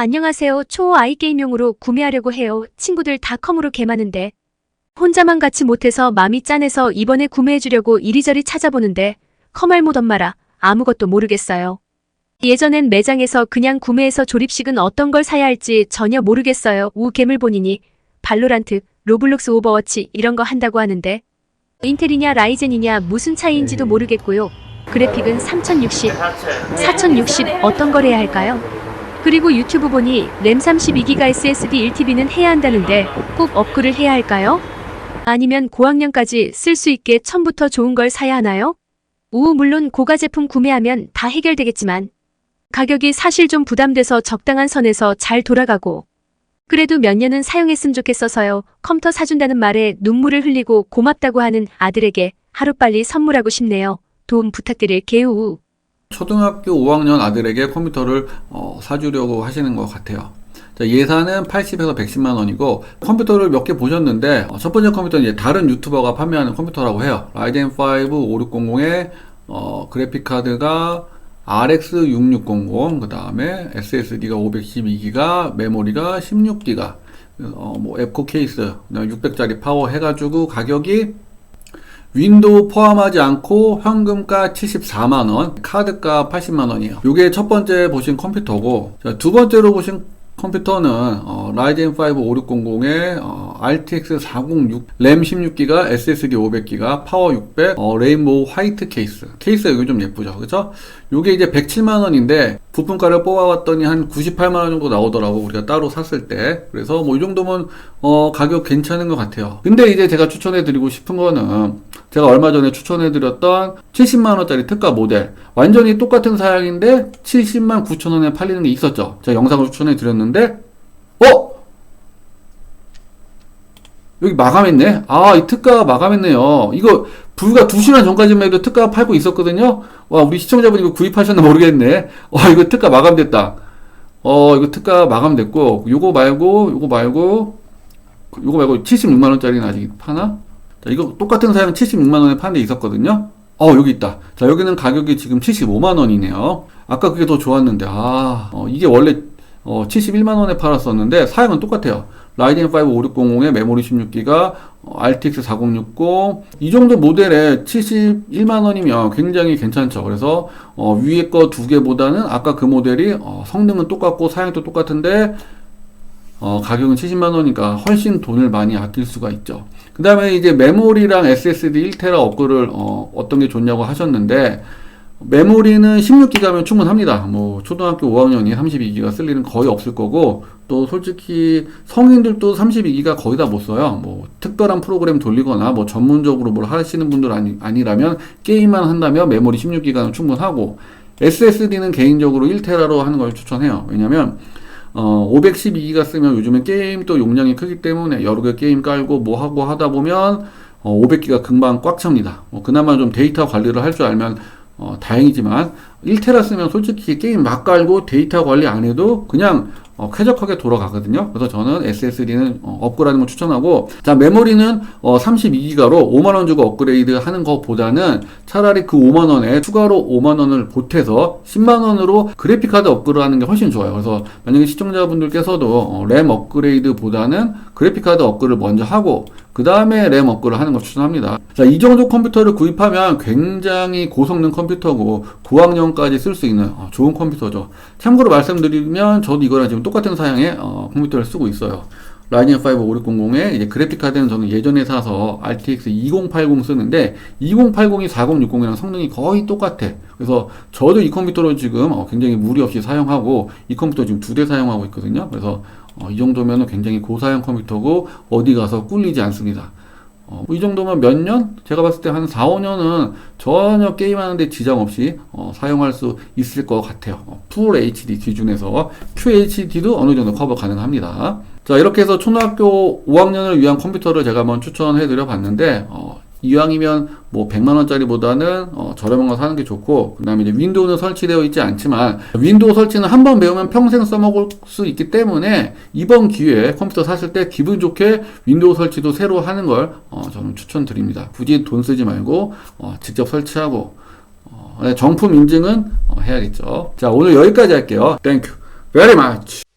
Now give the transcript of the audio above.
안녕하세요. 초 아이 게임용으로 구매하려고 해요. 친구들 다 컴으로 개 많은데. 혼자만 같이 못해서 마음이 짠해서 이번에 구매해주려고 이리저리 찾아보는데 컴할 못 엄마라 아무것도 모르겠어요. 예전엔 매장에서 그냥 구매해서 조립식은 어떤 걸 사야 할지 전혀 모르겠어요. 우 개물 본이니 발로란트, 로블록스 오버워치 이런 거 한다고 하는데 인텔이냐 라이젠이냐 무슨 차이인지도 모르겠고요. 그래픽은 3060, 4060 어떤 걸 해야 할까요? 그리고 유튜브 보니 램 32기가 SSD 1TB는 해야 한다는데 꼭 업글을 해야 할까요? 아니면 고학년까지 쓸 수 있게 처음부터 좋은 걸 사야 하나요? 우 물론 고가 제품 구매하면 다 해결되겠지만 가격이 사실 좀 부담돼서 적당한 선에서 잘 돌아가고 그래도 몇 년은 사용했으면 좋겠어서요. 컴퓨터 사준다는 말에 눈물을 흘리고 고맙다고 하는 아들에게 하루빨리 선물하고 싶네요. 도움 부탁드릴게요. 초등학교 5학년 아들에게 컴퓨터를 어, 사주려고 하시는 것 같아요. 자, 예산은 80에서 110만 원이고 컴퓨터를 몇 개 보셨는데 어, 첫 번째 컴퓨터는 이제 다른 유튜버가 판매하는 컴퓨터라고 해요. 라이젠 5 5600의 어, 그래픽 카드가 RX 6600, 그 다음에 SSD가 512기가, 메모리가 16기가, 어, 뭐 앱코 케이스, 600짜리 파워 해가지고 가격이 윈도우 포함하지 않고 현금가 74만원, 카드가 80만원이에요. 요게 첫 번째 보신 컴퓨터고, 자, 두 번째로 보신 컴퓨터는 어, 라이젠 5 5600의 어, RTX 406, 램 16기가, SSD 500기가, 파워 600, 어, 레인보우 화이트 케이스. 케이스가 여기 좀 예쁘죠, 그죠? 요게 이제 107만 원인데 부품가를 뽑아봤더니 한 98만 원 정도 나오더라고 우리가 따로 샀을 때. 그래서 뭐 이 정도면 어, 가격 괜찮은 것 같아요. 근데 이제 제가 추천해 드리고 싶은 거는 제가 얼마 전에 추천해 드렸던 70만 원짜리 특가 모델 완전히 똑같은 사양인데 70만 9천 원에 팔리는 게 있었죠. 제가 영상을 추천해 드렸는데 어? 여기 마감했네? 아, 이 특가 마감했네요. 이거 불과 2시간 전까지만 해도 특가 팔고 있었거든요? 와, 우리 시청자분 이거 구입하셨나 모르겠네. 와, 이거 특가 마감됐다. 어, 이거 특가 마감됐고, 요거 말고, 요거 말고, 요거 말고 76만원짜리는 아직 파나? 자, 이거 똑같은 사양 76만원에 파는 데 있었거든요? 어, 여기 있다. 자, 여기는 가격이 지금 75만원이네요. 아까 그게 더 좋았는데, 아, 어, 이게 원래, 어, 71만원에 팔았었는데, 사양은 똑같아요. 라이젠 5 5600의 메모리 16기가, 어, RTX 4060, 이 정도 모델에 71만 원이면 굉장히 괜찮죠. 그래서, 어, 위에 거 두 개보다는 아까 그 모델이, 어, 성능은 똑같고 사양도 똑같은데, 어, 가격은 70만 원이니까 훨씬 돈을 많이 아낄 수가 있죠. 그 다음에 이제 메모리랑 SSD 1테라 업글을 어, 어떤 게 좋냐고 하셨는데 메모리는 16기가면 충분합니다. 뭐 초등학교 5학년이 32기가 쓸 일은 거의 없을 거고 또 솔직히 성인들도 32기가 거의 다 못 써요. 뭐 특별한 프로그램 돌리거나 뭐 전문적으로 뭘 하시는 분들 아니, 아니라면 게임만 한다면 메모리 16기가는 충분하고 SSD는 개인적으로 1테라로 하는 걸 추천해요. 왜냐면 어, 512기가 쓰면 요즘에 게임 또 용량이 크기 때문에 여러 개 게임 깔고 뭐 하고 하다 보면 어, 500기가 금방 꽉 찹니다. 뭐 그나마 좀 데이터 관리를 할 줄 알면 어, 다행이지만 1테라 쓰면 솔직히 게임 막 깔고 데이터 관리 안 해도 그냥 어, 쾌적하게 돌아가거든요. 그래서 저는 SSD는 어, 업그레이드하는 걸 추천하고 자 메모리는 어, 32기가로 5만 원 주고 업그레이드 하는 것보다는 차라리 그 5만 원에 추가로 5만 원을 보태서 10만 원으로 그래픽 카드 업그레이드 하는 게 훨씬 좋아요. 그래서 만약에 시청자분들께서도 어, 램 업그레이드보다는 그래픽 카드 업그레이드 먼저 하고 그 다음에 램 업그레이드 하는 걸 추천합니다. 자, 이 정도 컴퓨터를 구입하면 굉장히 고성능 컴퓨터고 고학년 까지 쓸 수 있는 어, 좋은 컴퓨터죠. 참고로 말씀드리면 저도 이거랑 지금 똑같은 사양의 어, 컴퓨터를 쓰고 있어요. 라이젠 5 5600의 이제 그래픽 카드는 저는 예전에 사서 RTX 2080 쓰는데 2080이 4060이랑 성능이 거의 똑같아. 그래서 저도 이 컴퓨터로 지금 어, 굉장히 무리 없이 사용하고 이 컴퓨터 지금 두 대 사용하고 있거든요. 그래서 어, 이 정도면 굉장히 고사양 컴퓨터고 어디 가서 꿀리지 않습니다. 어, 이 정도면 몇 년? 제가 봤을 때 한 4, 5년은 전혀 게임하는데 지장 없이 어, 사용할 수 있을 것 같아요. 어, 풀 HD 기준에서 QHD도 어느 정도 커버 가능합니다. 자, 이렇게 해서 초등학교 5학년을 위한 컴퓨터를 제가 한번 추천해 드려 봤는데, 어, 이왕이면 뭐 100만 원짜리보다는 어, 저렴한 거 사는 게 좋고, 그 다음에 이제 윈도우는 설치되어 있지 않지만, 윈도우 설치는 한 번 배우면 평생 써먹을 수 있기 때문에, 이번 기회에 컴퓨터 샀을 때 기분 좋게 윈도우 설치도 새로 하는 걸, 어, 저는 추천드립니다. 굳이 돈 쓰지 말고, 어, 직접 설치하고, 어, 정품 인증은 어, 해야겠죠. 자, 오늘 여기까지 할게요. Thank you very much.